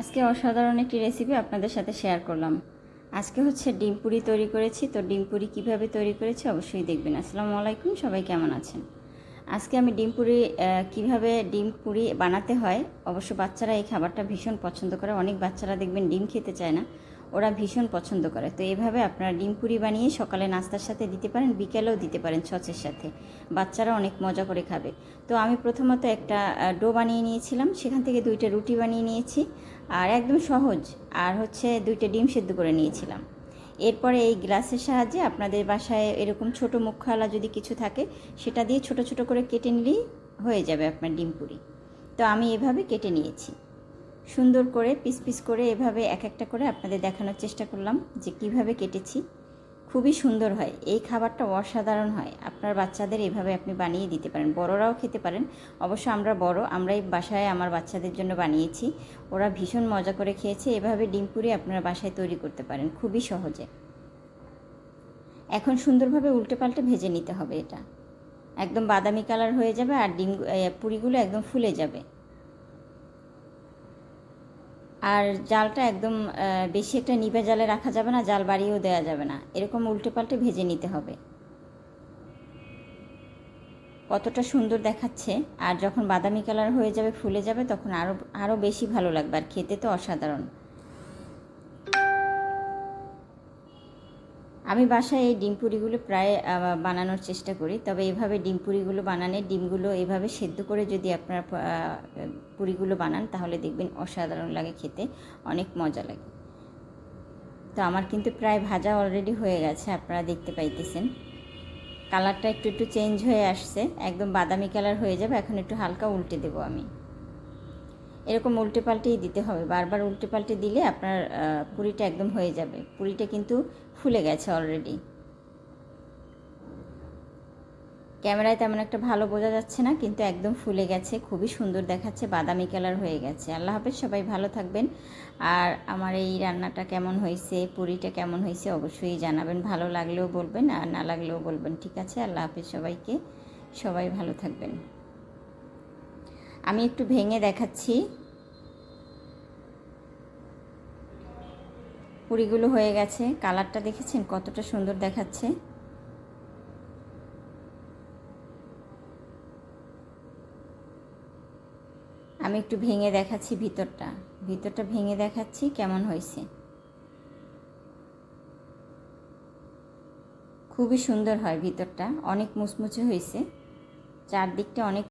আজকে অসাধারণ একটি রেসিপি আপনাদের সাথে শেয়ার করলাম। আজকে হচ্ছে ডিম পুরি তৈরি করেছি, তো ডিম পুরি কীভাবে তৈরি করেছি অবশ্যই দেখবেন। আসসালামু আলাইকুম, সবাই কেমন আছেন? আজকে আমি ডিম পুরি কীভাবে ডিম পুরি বানাতে হয়, অবশ্য বাচ্চারা এই খাবারটা ভীষণ পছন্দ করে, অনেক বাচ্চারা দেখবেন ডিম খেতে চায় না। ওরা ভীষণ পছন্দ করে। তো এভাবে আপনারা ডিম পুরি বানিয়ে সকালে নাস্তার সাথে দিতে পারেন, বিকেলেও দিতে পারেন ছচের সাথে। বাচ্চারা অনেক মজা করে খাবে। তো আমি প্রথমত একটা ডো বানিয়ে নিয়েছিলাম। সেখান থেকে দুইটা রুটি বানিয়ে নিয়েছি। আর একদম সহজ। আর হচ্ছে দুইটা ডিম সেদ্ধ করে নিয়েছিলাম। এরপরে এই গ্লাসের সাহায্যে আপনাদের বাসায় এরকম ছোট মুখখালা যদি কিছু থাকে, সেটা দিয়ে ছোট ছোট করে কেটে নিলেই হয়ে যাবে আপনার ডিম পুরি। তো আমি এভাবে কেটে নিয়েছি। সুন্দর করে পিস পিস করে এভাবে এক একটা করে আপনাদের দেখানোর চেষ্টা করলাম যে কীভাবে কেটেছি। খুবই সুন্দর হয়। এই খাবারটা অসাধারণ হয়। আপনার বাচ্চাদের এভাবে আপনি বানিয়ে দিতে পারেন। বড়রাও খেতে পারেন। অবশ্য আমরা বড়, আমরাই বাসায় আমার বাচ্চাদের জন্য বানিয়েছি। ওরা ভীষণ মজা করে খেয়েছে। এভাবে ডিম পুরি আপনারা বাসায় তৈরি করতে পারেন। খুবই সহজে। এখন সুন্দরভাবে উল্টে পাল্টে ভেজে নিতে হবে এটা। একদম বাদামি কালার হয়ে যাবে আর ডিম পুরিগুলো একদম ফুলে যাবে। আর জালটা একদম বেশি একটা নিভে জালে রাখা যাবে না, জাল বাড়িয়েও দেওয়া যাবে না। এরকম উল্টে পাল্টে ভেজে নিতে হবে। কতটা সুন্দর দেখাচ্ছে। আর যখন বাদামি কালার হয়ে যাবে, ফুলে যাবে, তখন আরও আরও বেশি ভালো লাগবে। আর খেতে তো অসাধারণ। আমি বাসায় এই ডিম পুরিগুলো প্রায় বানানোর চেষ্টা করি। তবে এভাবে ডিম পুরিগুলো বানানে ডিমগুলো এভাবে সেদ্ধ করে যদি আপনারা পুরিগুলো বানান, তাহলে দেখবেন অসাধারণ লাগে খেতে, অনেক মজা লাগে। তো আমার কিন্তু প্রায় ভাজা অলরেডি হয়ে গেছে, আপনারা দেখতে পাইতেছেন। কালারটা একটু একটু চেঞ্জ হয়ে আসছে, একদম বাদামি কালার হয়ে যাবে, এখন একটু হালকা উল্টে দেবো আমি। এরকম উল্টে পাল্টেই দিতে হবে। বারবার উল্টে পাল্টে দিলে আপনার পুরিটা একদম হয়ে যাবে। পুরিটা কিন্তু ফুলে গেছে অলরেডি ক্যামেরায় তেমন একটা ভালো বোঝা যাচ্ছে না, কিন্তু একদম ফুলে গেছে। খুবই সুন্দর দেখাচ্ছে, বাদামি কালার হয়ে গেছে। আল্লাহ হাফেজ, সবাই ভালো থাকবেন। আর আমার এই রান্নাটা কেমন হয়েছে, পুরিটা কেমন হয়েছে অবশ্যই জানাবেন। ভালো লাগলেও বলবেন আর না লাগলেও বলবেন। ঠিক আছে, আল্লাহ হাফেজ সবাইকে। সবাই ভালো থাকবেন। আমি একটু ভেঙে দেখাচ্ছি। পুরিগুলো হয়ে গেছে। কালারটা দেখেছেন? কতটা সুন্দর দেখাচ্ছে। আমি একটু ভেঙে দেখাচ্ছি ভিতরটা। ভিতরটা ভেঙে দেখাচ্ছি কেমন হয়েছে। খুবই সুন্দর হয় ভিতরটা। অনেক মুচমুচে হয়েছে। চারদিকটা অনেক